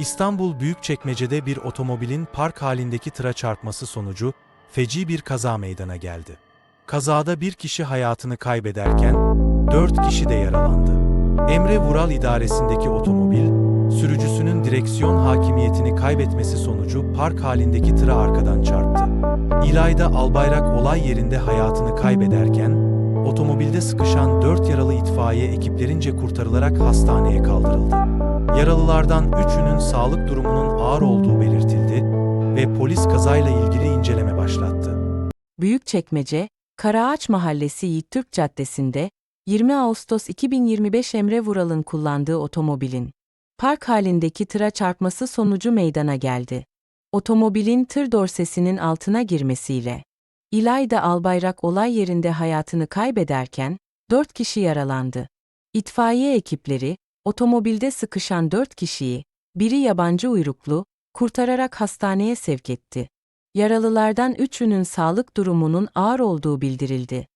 İstanbul Büyükçekmece'de bir otomobilin park halindeki tıra çarpması sonucu feci bir kaza meydana geldi. Kazada bir kişi hayatını kaybederken dört kişi de yaralandı. Emre Vural idaresindeki otomobil, sürücüsünün direksiyon hakimiyetini kaybetmesi sonucu park halindeki tıra arkadan çarptı. İlayda Albayrak olay yerinde hayatını kaybederken, otomobilde sıkışan dört yaralı itfaiye ekiplerince kurtarılarak hastaneye kaldırıldı. Yaralılardan üçünün sağlık durumunun ağır olduğu belirtildi ve polis kazayla ilgili inceleme başlattı. Büyükçekmece, Karaağaç Mahallesi Yiğit Türk Caddesi'nde 20 Ağustos 2025 Emre Vural'ın kullandığı otomobilin park halindeki tıra çarpması sonucu meydana geldi. Otomobilin tır dorsesinin altına girmesiyle İlayda Albayrak olay yerinde hayatını kaybederken 4 kişi yaralandı. İtfaiye ekipleri otomobilde sıkışan 4 kişiyi, biri yabancı uyruklu, kurtararak hastaneye sevk etti. Yaralılardan üçünün sağlık durumunun ağır olduğu bildirildi.